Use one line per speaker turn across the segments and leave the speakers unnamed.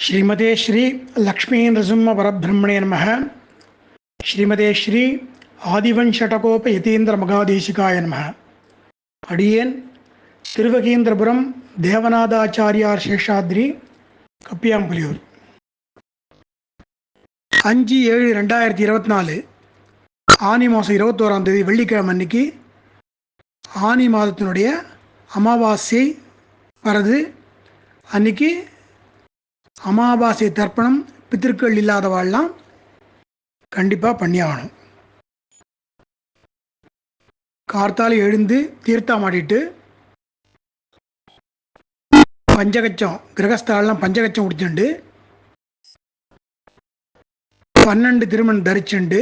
ஸ்ரீமதே ஸ்ரீ லக்ஷ்மீ நரசிம்ம பரபிரம்மணே நம ஸ்ரீமதே ஸ்ரீ ஆதிவன்ஷடகோப யதீந்திர மகாதேசிகாய நம அடியேன் திருவகீந்திரபுரம் தேவநாதாச்சாரியார் சேஷாத்ரி கப்பியாம்புலியூர் அஞ்சு ஏழு ரெண்டாயிரத்தி இருபத்தி நாலு ஆனி மாதம் இருபத்தோராம் தேதி வெள்ளிக்கிழமை அன்னைக்கு ஆனி மாதத்தினுடைய அமாவாசை வருது அன்னைக்கு அமாவாசை தர்ப்பணம் பித்திருக்கள் இல்லாதவாள்லாம் கண்டிப்பாக பண்ணியாகணும். கார்த்தால் எழுந்து தீர்த்தம் ஆடிட்டு பஞ்சகச்சம் கிரகஸ்தாலெலாம் பஞ்சகச்சம் குடிச்சுண்டு பன்னெண்டு திருமணம் தரிச்சுண்டு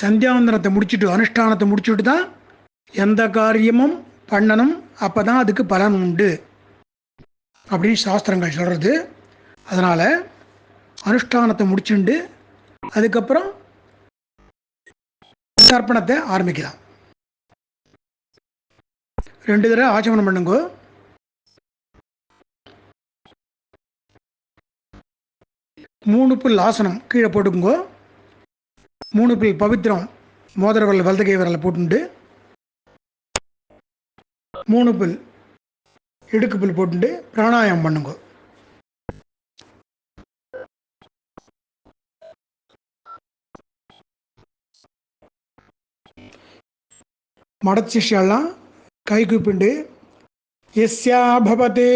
சந்தியாவந்தனத்தை முடிச்சுட்டு அனுஷ்டானத்தை முடிச்சுட்டு தான் எந்த காரியமும் பண்ணணும். அப்போ தான் அதுக்கு பலன் உண்டு. அப்படின்னு சாஸ்திரங்கள் சொல்கிறது அதனால் அனுஷ்டானத்தை முடிச்சுண்டு அதுக்கப்புறம் தர்ப்பணத்தை ஆரம்பிக்கலாம். ரெண்டு தடவை ஆச்சமனம் பண்ணுங்க. மூணு புல் ஆசனம் கீழே போட்டுக்குங்கோ. மூணு புல் பவித்திரம் மோதிர விரல் வலது கை விரலை போட்டுண்டு. மூணு புல் இடுக்குப்பில் போட்டுட்டு பிராணாயம் பண்ணுங்க மடச்சிஷெல்லாம் கை கூப்பிண்டு எஸ்யா பவதே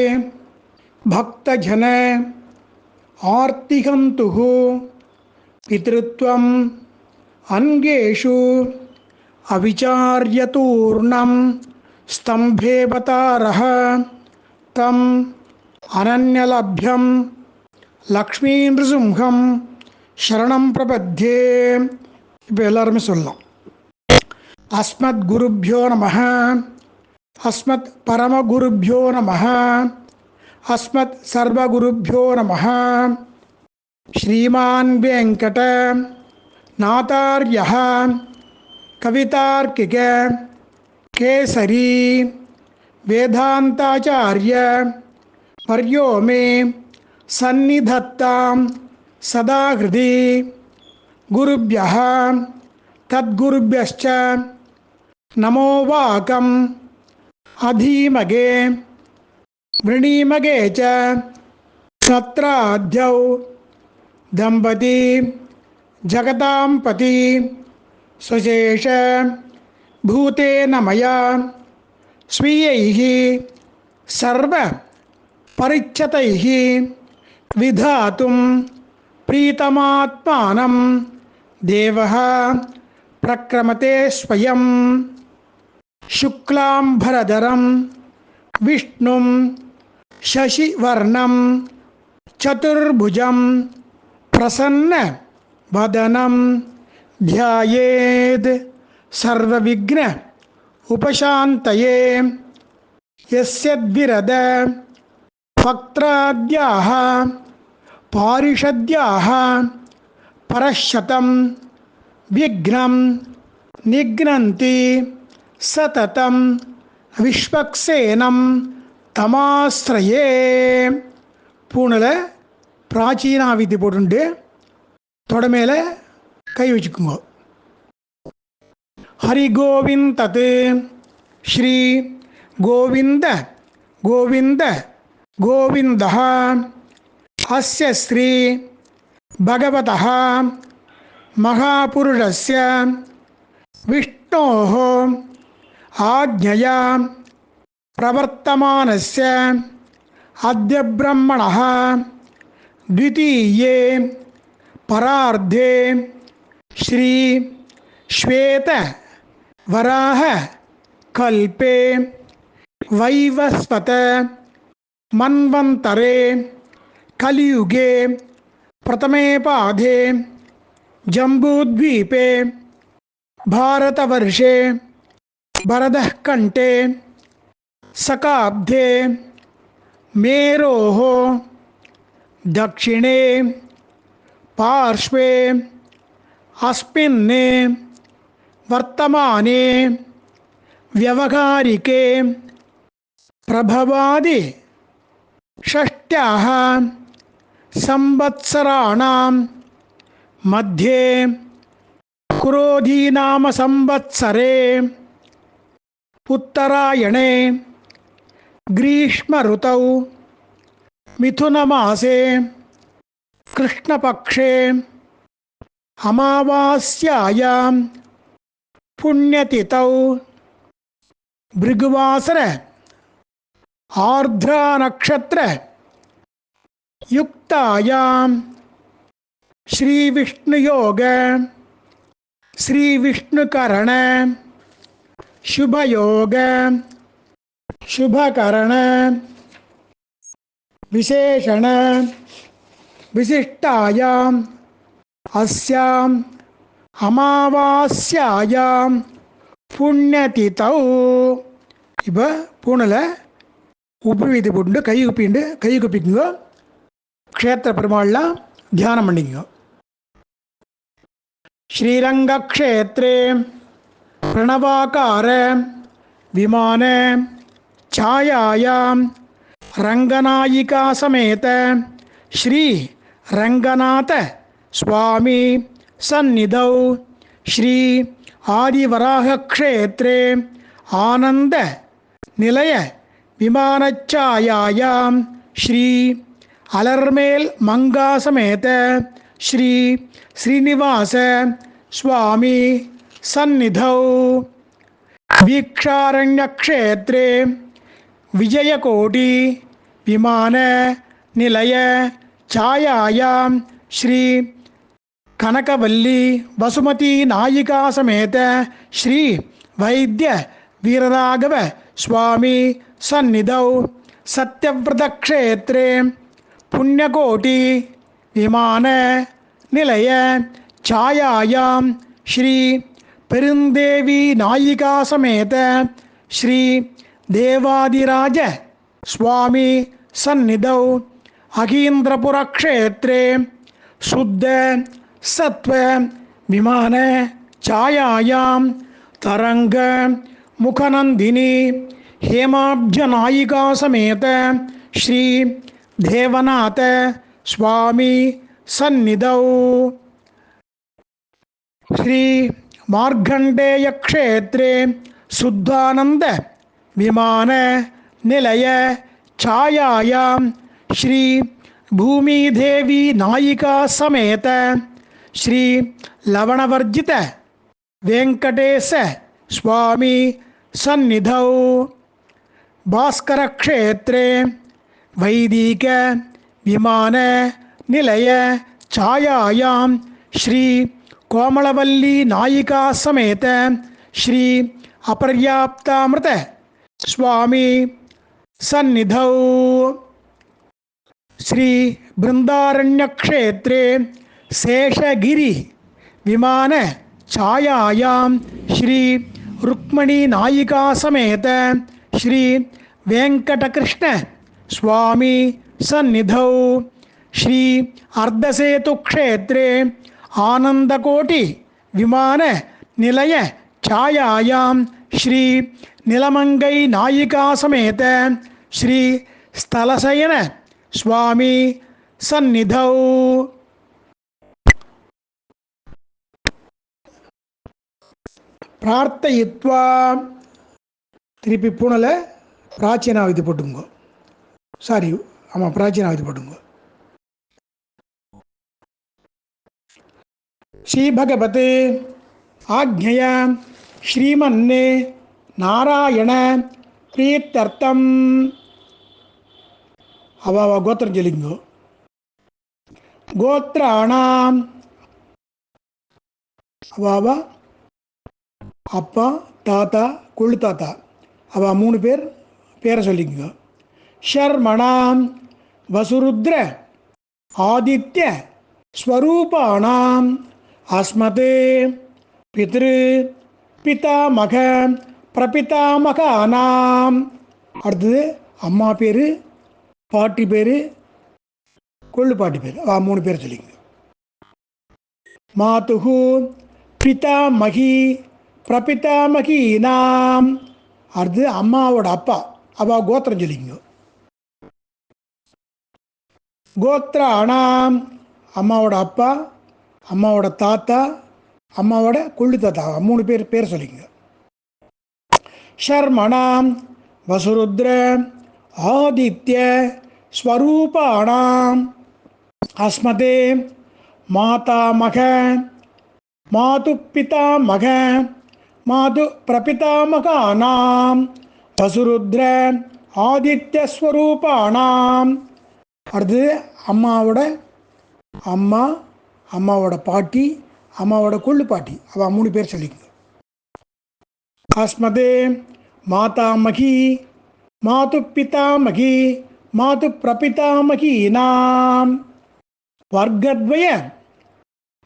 भक्तजन आर्तिकंतु पितृत्व अंगेशु अविचार्यतूर्ण स्तंभेवतारः स्तम्भेवतारः तम् अनन्यलभ्यं லக்ஷ்மீந்திருசிம்ஹம் சரணம் பிரபத்தியே இப்போ எல்லாருமே சொல்லலாம் அஸ்மத் குருப்பியோ நம அஸ்மத் பரமகுருப்பியோ நம அஸ்மத் சர்வகுருப்பியோ நம ஸ்ரீமான் வெங்கட நாதார்ய கவிதார்க்கிக केसरी वेदांताचार्य पर्यो मे सन्निधत्तां सदा हृदि गुरुभ्यः तद्गुरुभ्यश्च। नमो वाकम्। अधीमगे। वृणीमगे च। तत्राध्यौ दम्पती। जगतां पति स्वशेष भूतेन मया स्वीयैः सर्वपरिच्छतैः विधातुं प्रीतमात्मानं देवः प्रक्रमते स्वयं शुक्लाम्भरधरं विष्णुं शशिवर्णं चतुर्भुजं प्रसन्नवदनं ध्यायेद् सर्वविघ्न उपशान्तये यस्यद्विरद वक्त्राद्याः पारिषद्याः परशतं विघ्नं निघ्नन्ति सततं விஸ்வக்சேனம் தமாஸ்திரயே பூணில் பிராச்சீனா வித்தி போட்டுண்டு தொட மேலே கை வச்சுக்குங்க हरिगोविंद तत् श्री गोविंद गोविंद गोविंद। अस्य श्री भगवत महापुरुषस्य विष्णो आज्ञया प्रवर्तमानस्य से ब्रह्मणः द्वितीय परार्धे श्री श्वेत वराह कल्पे वैवस्वत मन्वन्तरे कलियुगे प्रथमे पाधे जम्बूद्वीपे भारतवर्षे भरतः कण्ठे सकाब्धे मेरोः दक्षिणे पार्श्वे अस्मिन् वर्तमाने व्यवहारिके प्रभवादि षष्ट्याः संवत्सराणां मध्ये क्रोधीनामसंवत्सरे उत्तरायणे ग्रीष्मऋतौ मिथुनमासे कृष्णपक्षे अमावास्यायां पुण्यतिथौ भृगुवासर। आर्द्रा नक्षत्र युक्तायाम। श्री विष्णु योग श्री विष्णु करण शुभ योग शुभ करण विशेषण। विशिष्टायाम। अस्याम। அமாவாஸ்யாயாம் புண்ணியதிதௌ. இப்போ பூனலை உப்பு வைத்து போட்டு கை குப்பிண்டு கை குப்பிக்குங்க. க்ஷேத்திர பெருமாள்லாம் தியானம் பண்ணிக்கோ ஸ்ரீரங்கக்ஷேத்ரே பிரணவாக்கார விமான சாயாயாம் ரங்கநாயிகா சமேத ஸ்ரீ ரங்கநாத சுவாமி. सन्निधौ श्री आदिवराहक्षेत्रे आनन्द निलय विमानच्छायायां श्री अलर्मेल् मङ्गा समेत श्री श्रीनिवास स्वामी सन्निधौ। वीक्षारण्यक्षेत्रे विजयकोटि विमान निलय छायायां श्री கனகவல்லி வசுமதி நாயிகா சமேத ஸ்ரீ வைத்திய வீரராகவ சுவாமி சந்நிதௌ சத்யவிரதக்ஷேத்ரே புண்ணியகோட்டி விமான நிலைய சாயாயாம் ஸ்ரீ பெருந்தேவி நாயிகா ஸ்ரீ தேவாதிராஜ சுவாமி சந்நிதௌ அகீந்திரபுரக்ஷேத்ரே சுத்த सत्व विमान छायायां तरंग मुखनंदिनी हेमाब्जनायिका समेत श्री देवनाथ स्वामी सन्निधौ। श्री मार्गंडेय क्षेत्रे शुद्धानंद विमान निलय छायायां। श्री भूमिदेवी नायिका समेत ಶ್ರೀ ಲವಣವರ್ಜಿತ ವೆಂಕಟೇಶ ಸ್ವಾಮಿ ಸನ್ನಿಧೌ ಭಾಸ್ಕರ ಕ್ಷೇತ್ರೇ ವೈದಿಕ ವಿಮಾನ ನಿಲಯ ಛಾಯಾಂ ಶ್ರೀ ಕೋಮಳವಲ್ಲಿ ನಾಯಿಕಾ ಸಮೇತ ಶ್ರೀ ಅಪರ್ಯಾಪ್ತಾಮೃತ ಸ್ವಾಮಿ ಸನ್ನಿಧೌ ಶ್ರೀ ಬೃಂದಾರಣ್ಯಕ್ಷೇತ್ರೇ சேஷகிரி விமான சாயாயாம் ஸ்ரீ ருக்மணி நாயிகா சமேத ஸ்ரீ வெங்கடகிருஷ்ண சுவாமி சந்நிதௌ ஸ்ரீ அர்த்தசேது க்ஷேத்ரே ஆனந்தகோட்டி விமான நிலைய சாயாயாம் ஸ்ரீ நிலமங்கை நாயிகா ஸ்ரீ ஸ்தலசயன சுவாமி சந்நிதௌ பிரார்த்தயித்வா. திருப்பி பூனலை பிராச்சீனாவதி போட்டுங்க சாரி ஆமாம் பிராச்சீனாவதி போட்டுங்க ஸ்ரீபகவத் ஆக்ஞய ஸ்ரீமன்னே நாராயண பிரீத்தர்த்தம். அவ கோத்திரம் சொல்லிங்கோ கோத்ராணாம். அவாவா அப்பா தாத்தா கொள்ளு தாத்தா. அவள் மூணு பேர் பேரை சொல்லிக்கோங்க. ஷர்மணாம் வசுருத்ர ஆதித்ய ஸ்வரூபானாம் அஸ்மது பித்ரு பிதாமக பிரபிதாமகானாம். அடுத்தது அம்மா பேர் பாட்டி பேர் கொள்ளு பாட்டி பேர். ஆ மூணு பேர் சொல்லிங்க மாதுகு பிதாமகி பிரபிதாமகீனாம். அது அம்மாவோட அப்பா. அவ கோத்திரம் சொல்லிங்க கோத்ராணாம் அம்மாவோட அப்பா அம்மாவோட தாத்தா அம்மாவோட கொள்ளு தாத்தா மூணு பேர் பேர் சொல்லிங்க. ஷர்மணாம் வசுருத்ர ஆதித்ய ஸ்வரூபாணாம் அஸ்மதே மாதாமக மாது பிதாமக மாது பிரபிதாமகானாம் வசுருத்ர ஆதித்யஸ்வரூபானாம் அடுத்தது அம்மாவோட அம்மா அம்மாவோட பாட்டி அம்மாவோட கொள்ளு பாட்டி அவள் மூணு பேர் சொல்லிக்கோங்க. அஸ்மதே மாதாமகி மாது பிதாமகி மாது பிரபிதாமகீனாம். வர்க்கத்வய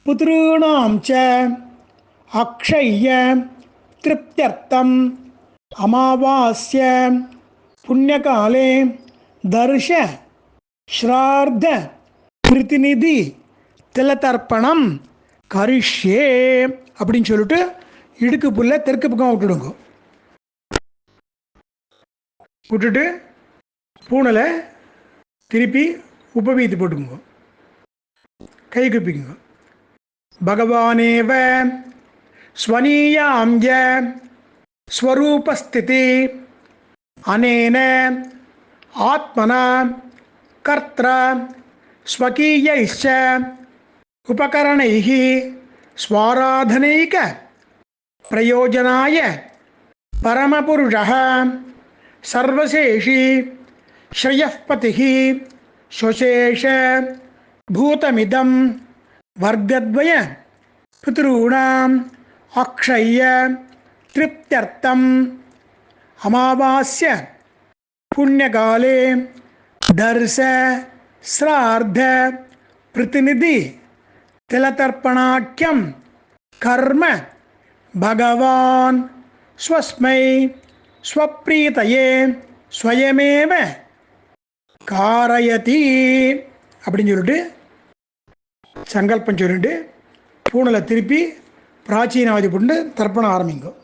புத்திருணாம் ச அக்ஷய்ய திருப்தியர்த்தம் அமாவாஸ்ய புண்ணியகாலே தர்ஷ ஸ்ரார்த்த பிரதிநிதி திலதர்ப்பணம் கரிஷே அப்படின்னு சொல்லிட்டு இடுக்கு புல்ல தெற்கு பக்கம் விட்டுடுங்க. விட்டுட்டு பூனலை திருப்பி உபவீத்து போட்டுக்குங்க. கை குப்பிக்குங்க. பகவானேவ स्वनीयांज य स्वरूपस्थिति। अनेन आत्मना कर्त्र स्वकीयैश्च उपकरण स्वाराधनैक प्रयोजनाय परमपुरुषः सर्वशेषी श्रियपति स्वशेष भूतमिदं वर्गद्वय पितॄणां அக்ஷய திருப்தியர்த்தம் அமாவாஸ்ய புண்ணியகாலே தர்ச ஸ்ரார்த்த பிரதிநிதி திலதர்ப்பணாக்கியம் கர்ம பகவான் ஸ்வஸ்மை ஸ்வப்ரீதையே ஸ்வயமேவ காரயதி அப்படின்னு சொல்லிட்டு சங்கல்பம் சொல்லிட்டு பூனலை திருப்பி பிராச்சீனாவதி போட்டு தர்ப்பணம் ஆரம்பிக்கும்.